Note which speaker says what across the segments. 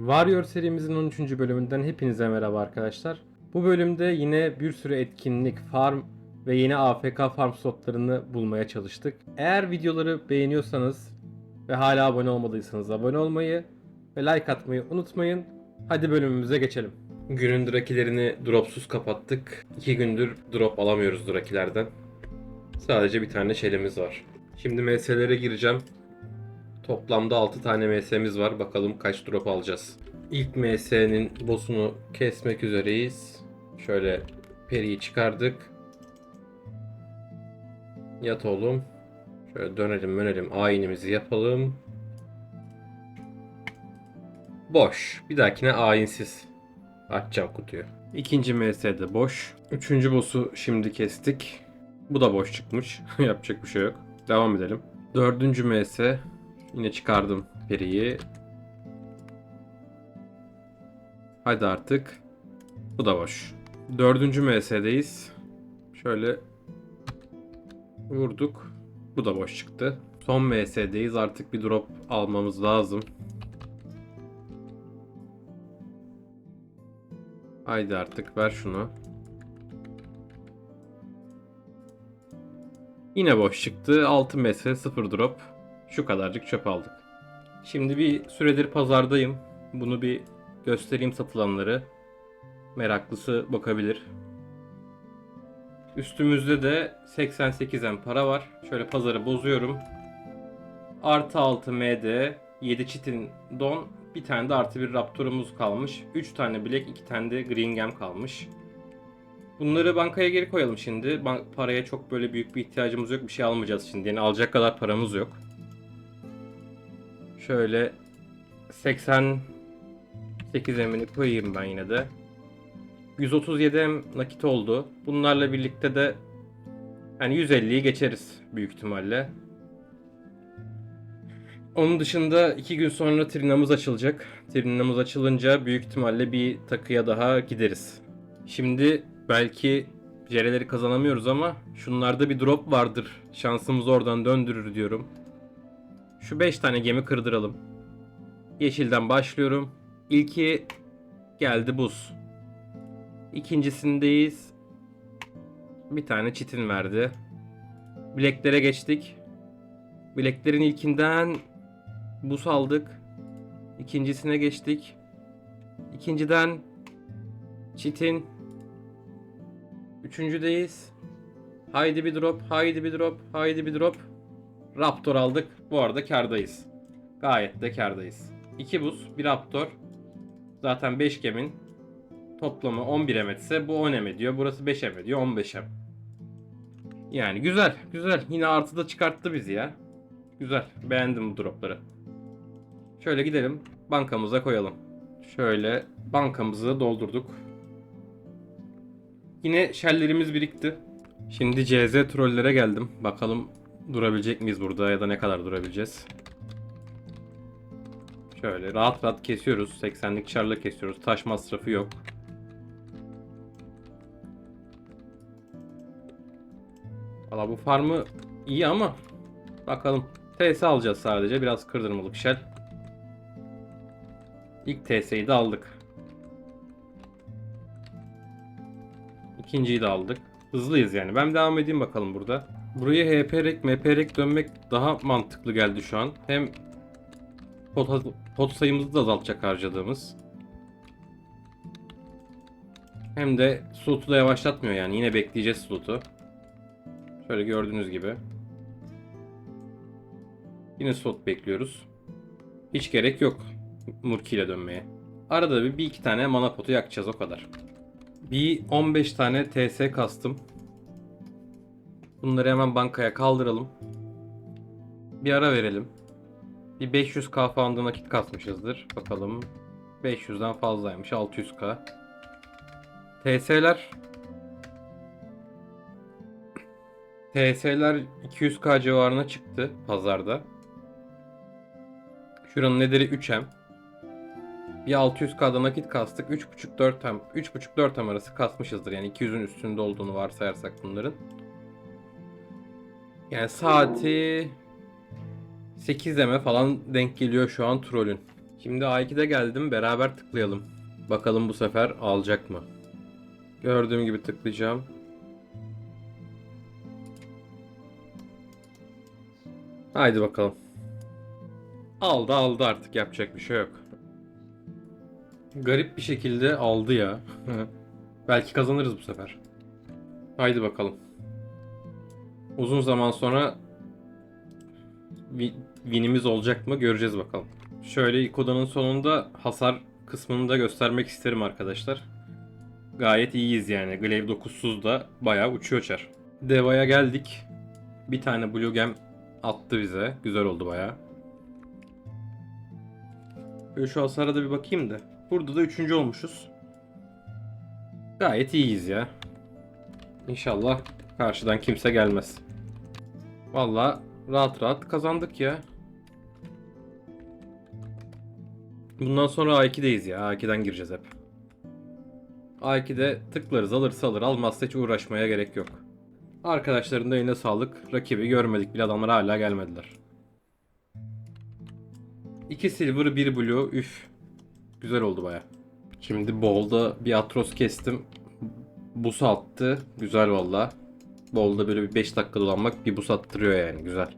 Speaker 1: Warrior serimizin 13. bölümünden hepinize merhaba arkadaşlar. Bu bölümde yine bir sürü etkinlik, farm ve yeni AFK farm slotlarını bulmaya çalıştık. Eğer videoları beğeniyorsanız ve hala abone olmadıysanız abone olmayı ve like atmayı unutmayın. Hadi bölümümüze geçelim. Günün drakilerini dropsuz kapattık. 2 gündür drop alamıyoruz drakilerden. Sadece bir tane şelimiz var. Şimdi MS'lere gireceğim. Toplamda 6 tane MS'miz var. Bakalım kaç drop alacağız. İlk MS'nin boss'unu kesmek üzereyiz. Şöyle periyi çıkardık. Yat oğlum. Şöyle dönelim dönelim. Ayinimizi yapalım. Boş. Bir dahakine ayinsiz. Açacağım kutuyu. İkinci MS de boş. Üçüncü boss'u şimdi kestik. Bu da boş çıkmış. Yapacak bir şey yok. Devam edelim. Dördüncü MS. Yine çıkardım periyi. Hadi artık. Bu da boş. Dördüncü MS'deyiz. Şöyle vurduk. Bu da boş çıktı. Son MS'deyiz. Artık bir drop almamız lazım. Haydi artık ver şunu. Yine boş çıktı. 6 MS 0 drop. Şu kadarcık çöp aldık. Şimdi bir süredir pazardayım. Bunu bir göstereyim satılanları. Meraklısı bakabilir. Üstümüzde de 88'en para var. Şöyle pazarı bozuyorum. Artı 6 MD, 7 çitin don, bir tane de artı bir Raptor'umuz kalmış. 3 tane Black, 2 tane de Green kalmış. Bunları bankaya geri koyalım şimdi. Paraya çok böyle büyük bir ihtiyacımız yok. Bir şey almayacağız şimdi. Yani alacak kadar paramız yok. Şöyle 88 emini koyayım ben yine de. 137 em nakit oldu. Bunlarla birlikte de yani 150'yi geçeriz büyük ihtimalle. Onun dışında 2 gün sonra Trinamız açılacak. Trinamız açılınca büyük ihtimalle bir takıya daha gideriz. Şimdi belki jereleri kazanamıyoruz ama şunlarda bir drop vardır. Şansımız oradan döndürür diyorum. Şu 5 tane gemi kırdıralım. Yeşilden başlıyorum. İlki geldi buz. İkincisindeyiz. Bir tane çitin verdi. Bilekleri geçtik. Bileklerin ilkinden buz aldık. İkincisine geçtik. İkinciden çitin. Üçüncüdeyiz. Haydi bir drop, haydi bir drop, haydi bir drop. Raptor aldık. Bu arada kardayız. Gayet de kardayız. 2 buz, bir Raptor. Zaten 5 gemin toplamı 11 em etse bu 10 em ediyor. Burası 5 em ediyor. 15 em. Yani güzel, güzel. Yine artıda çıkarttı bizi ya. Güzel. Beğendim bu dropları. Şöyle gidelim. Bankamıza koyalım. Şöyle bankamızı doldurduk. Yine shelllerimiz birikti. Şimdi CZ trollere geldim. Bakalım durabilecek miyiz burada ya da ne kadar durabileceğiz. Şöyle rahat rahat kesiyoruz. 80'lik çarla kesiyoruz. Taş masrafı yok. Valla bu farmı iyi ama bakalım. TS alacağız sadece. Biraz kırdırmalık shell. İlk TS'yi de aldık. İkinciyi de aldık. Hızlıyız yani. Ben devam edeyim bakalım burada. Buraya HP rek, MP rek dönmek daha mantıklı geldi şu an. Hem pot, pot sayımızı da azaltacak harcadığımız. Hem de slotu da yavaşlatmıyor yani. Yine bekleyeceğiz slotu. Şöyle gördüğünüz gibi. Yine slot bekliyoruz. Hiç gerek yok Murki ile dönmeye. Arada bir, bir iki tane mana potu yakacağız o kadar. Bir 15 tane TS kastım. Bunları hemen bankaya kaldıralım. Bir ara verelim. Bir 500k falan nakit kasmışızdır. Bakalım. 500'den fazlaymış. 600k. TS'ler TS'ler 200k civarına çıktı pazarda. Şuranın nedeni 3M. Bir 600k'da nakit kastık. 3.5-4 tem 3.5-4 tem arası kasmışızdır. Yani 200'ün üstünde olduğunu varsayarsak bunların. Yani saati 8 eme falan denk geliyor şu an trollün. Şimdi A2'de geldim. Beraber tıklayalım. Bakalım bu sefer alacak mı? Gördüğüm gibi tıklayacağım. Haydi bakalım. Aldı aldı artık yapacak bir şey yok. Garip bir şekilde aldı ya. Belki kazanırız bu sefer. Haydi bakalım. Uzun zaman sonra wi- winimiz olacak mı göreceğiz bakalım. Şöyle ilk odanın sonunda hasar kısmını da göstermek isterim arkadaşlar. Gayet iyiyiz yani. Glaive 9'suz da bayağı uçuyor çar. Deva'ya geldik. Bir tane Blue Gem attı bize. Güzel oldu bayağı. Böyle şu hasara da bir bakayım da. Burada da üçüncü olmuşuz. Gayet iyiyiz ya. İnşallah karşıdan kimse gelmez. Vallahi rahat rahat kazandık ya. Bundan sonra A2'deyiz ya. A2'den gireceğiz hep. A2'de tıklarız alırsa alır almazsa hiç uğraşmaya gerek yok. Arkadaşların da eline sağlık. Rakibi görmedik bile adamlar hala gelmediler. 2 silver 1 blue üf. Güzel oldu baya. Şimdi bolda bir atros kestim. Bus attı. Güzel valla. Bolda böyle bir 5 dakika dolanmak bir bus attırıyor yani güzel.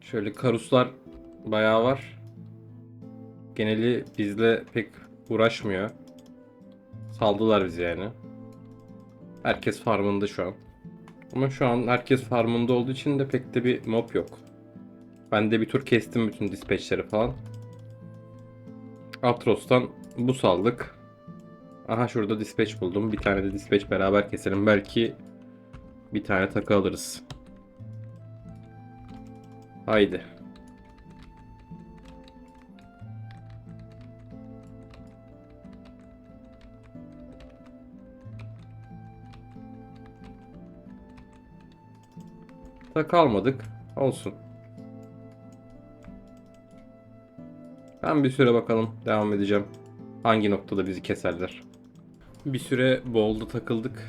Speaker 1: Şöyle karuslar bayağı var. Geneli bizle pek uğraşmıyor. Saldılar bizi yani. Herkes farmında şu an. Ama şu an herkes farmında olduğu için de pek de bir mob yok. Ben de bir tur kestim bütün dispatchleri falan. Atros'tan bu saldık. Aha şurada dispatch buldum. Bir tane de dispatch beraber keselim. Belki bir tane takı alırız. Haydi. Takı almadık. Olsun. Ben bir süre bakalım. Devam edeceğim. Hangi noktada bizi keserler. Bir süre bolda takıldık.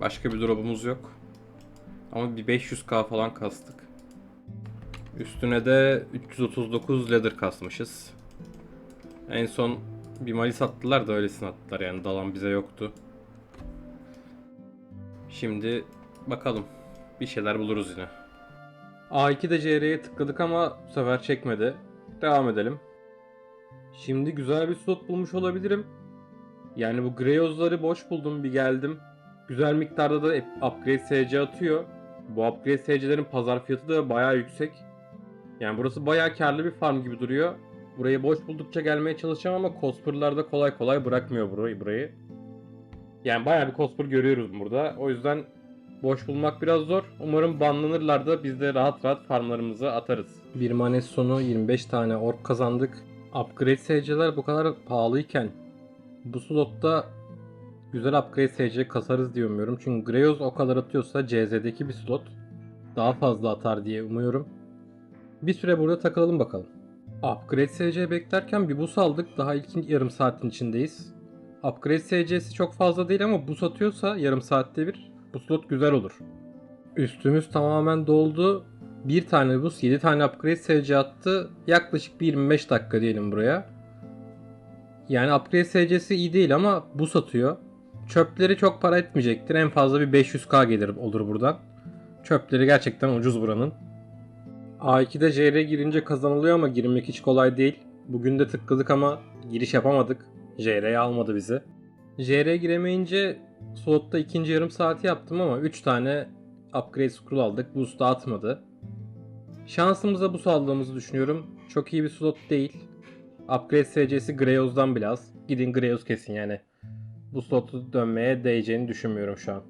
Speaker 1: Başka bir drop'umuz yok. Ama bir 500k falan kastık. Üstüne de 339 leather kasmışız. En son bir malis attılar da öylesine attılar yani dalan bize yoktu. Şimdi bakalım. Bir şeyler buluruz yine. A2'de CR'ye tıkladık ama bu sefer çekmedi. Devam edelim. Şimdi güzel bir slot bulmuş olabilirim. Yani bu Greyoz'ları boş buldum bir geldim. Güzel miktarda da upgrade SC atıyor. Bu upgrade SC'lerin pazar fiyatı da bayağı yüksek. Yani burası bayağı karlı bir farm gibi duruyor. Burayı boş buldukça gelmeye çalışacağım ama Cosper'lar da kolay kolay bırakmıyor burayı. burayı. Yani bayağı bir Cosper görüyoruz burada. O yüzden boş bulmak biraz zor. Umarım banlanırlar da biz de rahat rahat farmlarımızı atarız. Bir manes sonu 25 tane ork kazandık. Upgrade SC'ler bu kadar pahalıyken bu slotta güzel upgrade SC kasarız diye umuyorum. Çünkü Greyoz o kadar atıyorsa CZ'deki bir slot daha fazla atar diye umuyorum. Bir süre burada takılalım bakalım. Upgrade SC beklerken bir bus aldık. Daha ilk yarım saatin içindeyiz. Upgrade SC'si çok fazla değil ama bus atıyorsa yarım saatte bir bu slot güzel olur. Üstümüz tamamen doldu. Bir tane bus 7 tane upgrade SC attı. Yaklaşık bir 25 dakika diyelim buraya. Yani upgrade SC'si iyi değil ama bus atıyor. Çöpleri çok para etmeyecektir. En fazla bir 500k gelir olur buradan. Çöpleri gerçekten ucuz buranın. A2'de JR girince kazanılıyor ama girmek hiç kolay değil. Bugün de tıkladık ama giriş yapamadık. JR'ye almadı bizi. JR giremeyince slotta ikinci yarım saati yaptım ama 3 tane upgrade scroll aldık. Boost atmadı. Şansımıza bu aldığımızı düşünüyorum. Çok iyi bir slot değil. Upgrade SC'si Greyoz'dan bile az. Gidin Greyoz kesin yani. Bu slotu dönmeye değeceğini düşünmüyorum şu an.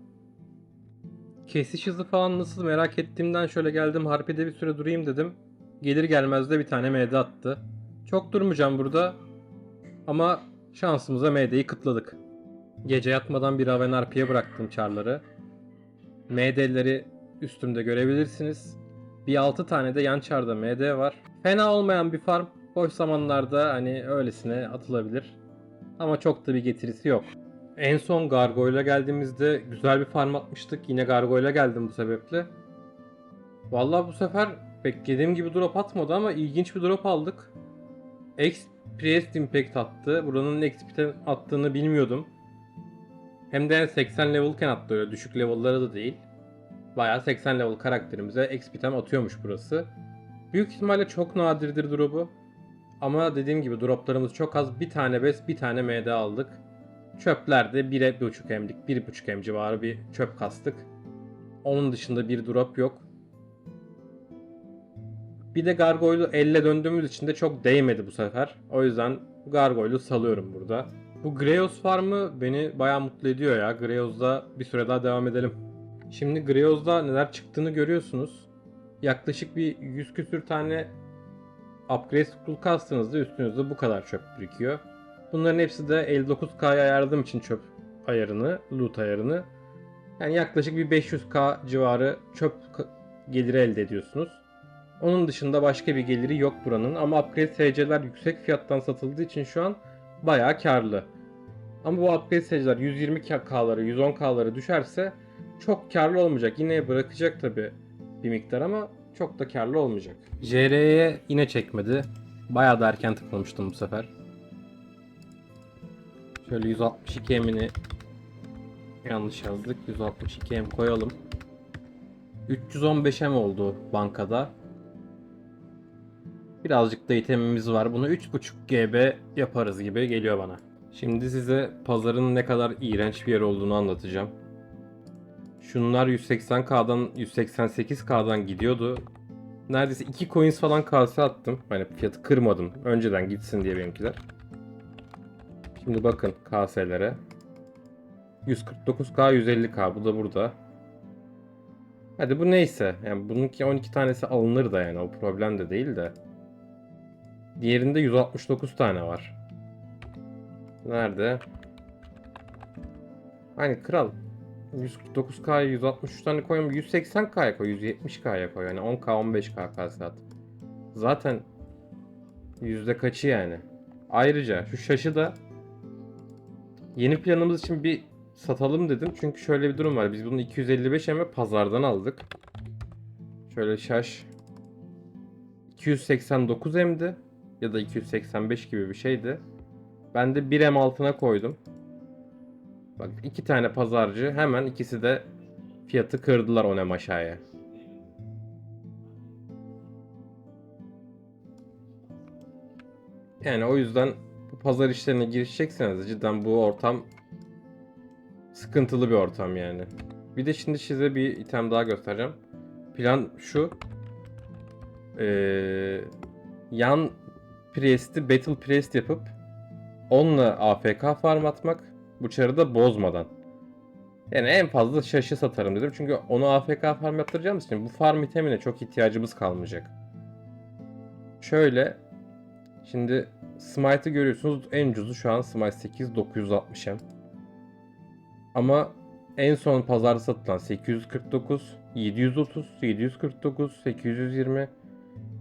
Speaker 1: Kesiş hızı falan nasıl merak ettiğimden şöyle geldim harpide bir süre durayım dedim. Gelir gelmez de bir tane MD attı. Çok durmayacağım burada. Ama şansımıza MD'yi kıtladık. Gece yatmadan bir Raven RP'ye bıraktım çarları. MD'leri üstümde görebilirsiniz. Bir 6 tane de yan çarda MD var. Fena olmayan bir farm. Boş zamanlarda hani öylesine atılabilir. Ama çok da bir getirisi yok. En son Gargoyle'a geldiğimizde güzel bir farm atmıştık. Yine Gargoyle'a geldim bu sebeple. Vallahi bu sefer beklediğim gibi drop atmadı ama ilginç bir drop aldık. X Impact attı. Buranın XP'den attığını bilmiyordum. Hem de 80 level'ken attı öyle düşük level'lara da değil. Bayağı 80 level karakterimize XP'den atıyormuş burası. Büyük ihtimalle çok nadirdir drop'u. Ama dediğim gibi droplarımız çok az. Bir tane bes, bir tane MD aldık. Çöplerde 1.5 emlik, 1.5 em civarı bir çöp kastık. Onun dışında bir drop yok. Bir de Gargoyle'u elle döndüğümüz için de çok değmedi bu sefer. O yüzden Gargoyle'u salıyorum burada. Bu Greos farmı beni bayağı mutlu ediyor ya. Greos'da bir süre daha devam edelim. Şimdi Greos'da neler çıktığını görüyorsunuz. Yaklaşık bir 100 küsür tane upgrade scroll kastığınızda üstünüzde bu kadar çöp birikiyor. Bunların hepsi de 59K'ya ayarladığım için çöp ayarını, loot ayarını. Yani yaklaşık bir 500K civarı çöp geliri elde ediyorsunuz. Onun dışında başka bir geliri yok buranın ama upgrade SC'ler yüksek fiyattan satıldığı için şu an bayağı karlı. Ama bu upgrade SC'ler 120K'ları, 110K'ları düşerse çok karlı olmayacak. Yine bırakacak tabi bir miktar ama çok da karlı olmayacak. JR'ye yine çekmedi. Bayağı da erken tıklamıştım bu sefer. Şöyle 162 emini yanlış yazdık. 162 em koyalım. 315 em oldu bankada. Birazcık da itemimiz var. Bunu 3.5 GB yaparız gibi geliyor bana. Şimdi size pazarın ne kadar iğrenç bir yer olduğunu anlatacağım. Şunlar 180K'dan 188K'dan gidiyordu. Neredeyse 2 coins falan kase attım. Hani fiyatı kırmadım. Önceden gitsin diye benimkiler. Şimdi bakın kaselere. 149K 150K bu da burada. Hadi bu neyse. Yani bununki 12 tanesi alınır da yani o problem de değil de. Diğerinde 169 tane var. Nerede? Hani kral 149K'ya 163 tane koyma 180K'ya koy 170K'ya koy yani 10K 15K kase at. Zaten yüzde kaçı yani. Ayrıca şu şaşı da yeni planımız için bir satalım dedim. Çünkü şöyle bir durum var. Biz bunu 255 eme pazardan aldık. Şöyle şaş 289 emdi ya da 285 gibi bir şeydi. Ben de 1 em altına koydum. Bak iki tane pazarcı hemen ikisi de fiyatı kırdılar 10 em aşağıya. Yani o yüzden pazar işlerine girişecekseniz cidden bu ortam sıkıntılı bir ortam yani. Bir de şimdi size bir item daha göstereceğim. Plan şu. Ee, yan Priest'i Battle Priest yapıp onunla AFK farm atmak. Bu çarı da bozmadan. Yani en fazla şaşı satarım dedim. Çünkü onu AFK farm yaptıracağımız için bu farm itemine çok ihtiyacımız kalmayacak. Şöyle. Şimdi Smite'ı görüyorsunuz. En ucuzu şu an Smite 8 960 M. Ama en son pazarda satılan 849, 730, 749, 820.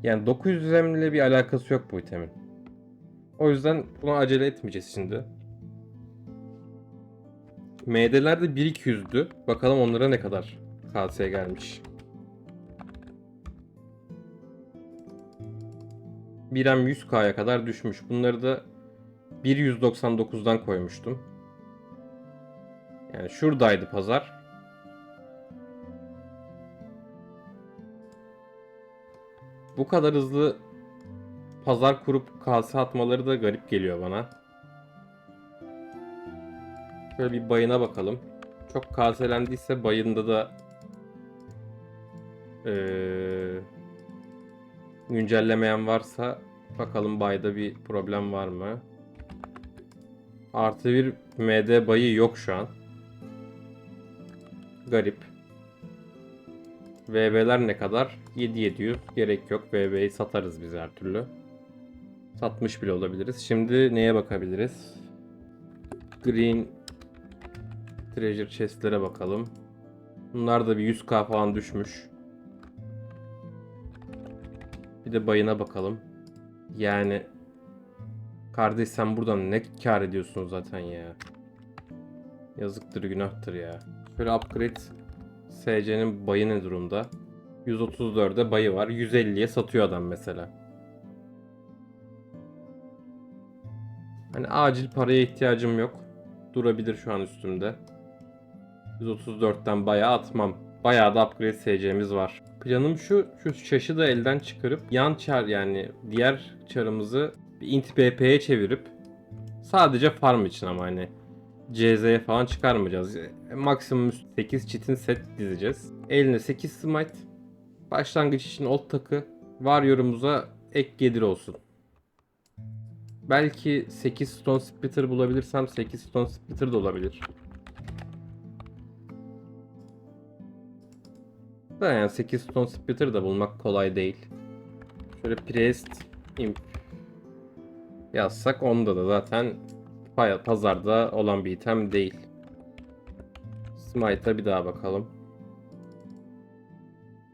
Speaker 1: Yani 900 M ile bir alakası yok bu itemin. O yüzden buna acele etmeyeceğiz şimdi. MD'ler de 1200'dü. Bakalım onlara ne kadar KS'ye gelmiş. 1M 100K'ya kadar düşmüş. Bunları da 1.199'dan koymuştum. Yani şuradaydı pazar. Bu kadar hızlı pazar kurup kase atmaları da garip geliyor bana. Şöyle bir bayına bakalım. Çok kaselendiyse bayında da eee, güncellemeyen varsa bakalım bayda bir problem var mı? Artı bir MD bayı yok şu an. Garip. VB'ler ne kadar? 7700. Gerek yok. VB'yi satarız biz her türlü. Satmış bile olabiliriz. Şimdi neye bakabiliriz? Green Treasure chest'lere bakalım. Bunlar da bir 100k falan düşmüş. Bir de bayına bakalım. Yani kardeş sen buradan ne kar ediyorsun zaten ya. Yazıktır günahtır ya. Şöyle upgrade SC'nin bayı ne durumda? 134'e bayı var. 150'ye satıyor adam mesela. Hani acil paraya ihtiyacım yok. Durabilir şu an üstümde. 134'ten bayağı atmam. Bayağı da upgrade SC'miz var. Planım şu, şu şaşı da elden çıkarıp yan çar yani diğer çarımızı bir int BP'ye çevirip sadece farm için ama hani CZ'ye falan çıkarmayacağız. E, Maksimum 8 çitin set dizeceğiz. Eline 8 smite. Başlangıç için old takı. Warrior'umuza ek gelir olsun. Belki 8 Stone Splitter bulabilirsem 8 Stone Splitter de olabilir. Da yani 8 Stone Splitter da bulmak kolay değil. Şöyle Priest Imp yazsak onda da zaten pazarda olan bir item değil. Smite'a bir daha bakalım.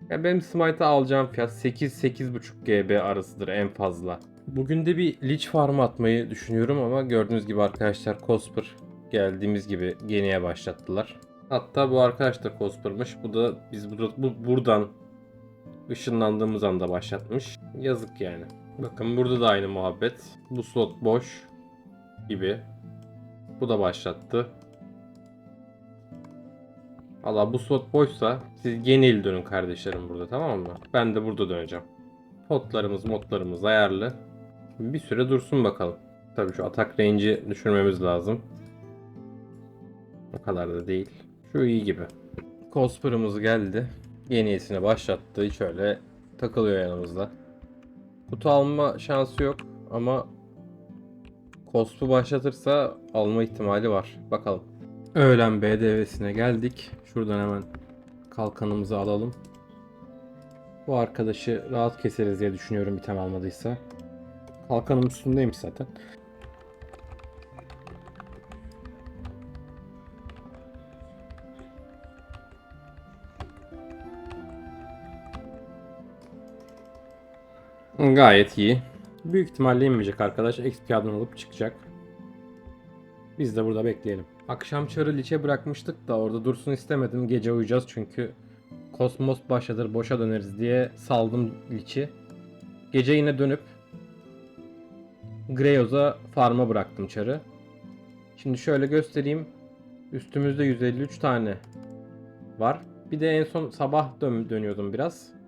Speaker 1: Ya benim Smite'a alacağım fiyat 8-8.5 GB arasıdır en fazla. Bugün de bir Lich Farm atmayı düşünüyorum ama gördüğünüz gibi arkadaşlar Cosper geldiğimiz gibi geniye başlattılar. Hatta bu arkadaş da Cosper'mış. Bu da biz bu, bu buradan ışınlandığımız anda başlatmış. Yazık yani. Bakın burada da aynı muhabbet. Bu slot boş gibi. Bu da başlattı. Allah bu slot boşsa siz genel dönün kardeşlerim burada tamam mı? Ben de burada döneceğim. Potlarımız modlarımız ayarlı. Bir süre dursun bakalım. Tabii şu atak range'i düşürmemiz lazım. O kadar da değil. Şu iyi gibi. Cosper'ımız geldi. Yeniyesini başlattı. Hiç öyle takılıyor yanımızda. Kutu alma şansı yok ama Cospu başlatırsa alma ihtimali var. Bakalım. Öğlen BDV'sine geldik. Şuradan hemen kalkanımızı alalım. Bu arkadaşı rahat keseriz diye düşünüyorum item almadıysa. Kalkanım üstündeymiş zaten. Gayet iyi. Büyük ihtimalle inmeyecek arkadaş. XP'den alıp çıkacak. Biz de burada bekleyelim. Akşam çarı liçe bırakmıştık da orada dursun istemedim. Gece uyuyacağız çünkü Kosmos başladır boşa döneriz diye saldım liçi. Gece yine dönüp Greyoz'a farma bıraktım çarı. Şimdi şöyle göstereyim. Üstümüzde 153 tane var. Bir de en son sabah dön dönüyordum biraz.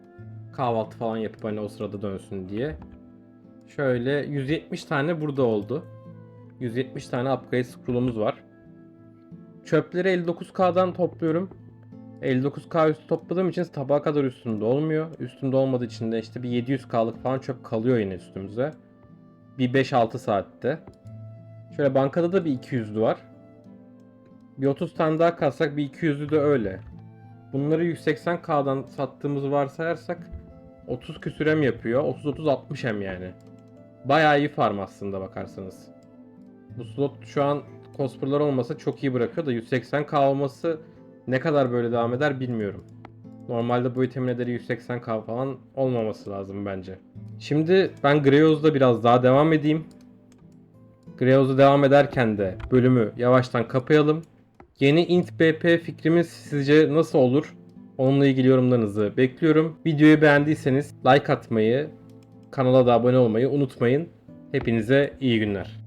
Speaker 1: Kahvaltı falan yapıp hani o sırada dönsün diye. Şöyle 170 tane burada oldu. 170 tane upgrade scroll'umuz var. Çöpleri 59k'dan topluyorum. 59k üstü topladığım için tabağa kadar üstümde olmuyor. Üstümde olmadığı için de işte bir 700k'lık falan çöp kalıyor yine üstümüze. Bir 5-6 saatte. Şöyle bankada da bir 200'lü var. Bir 30 tane daha kalsak bir 200'lü de öyle. Bunları 180k'dan sattığımızı varsayarsak 30 küsürem yapıyor. 30-30-60 hem yani. Bayağı iyi farm aslında bakarsanız. Bu slot şu an Cosper'lar olmasa çok iyi bırakıyor da 180k olması ne kadar böyle devam eder bilmiyorum. Normalde bu itemin ederi 180k falan olmaması lazım bence. Şimdi ben Greyoz'da biraz daha devam edeyim. Greyoz'da devam ederken de bölümü yavaştan kapayalım. Yeni int BP fikrimiz sizce nasıl olur? Onunla ilgili yorumlarınızı bekliyorum. Videoyu beğendiyseniz like atmayı, kanala da abone olmayı unutmayın. Hepinize iyi günler.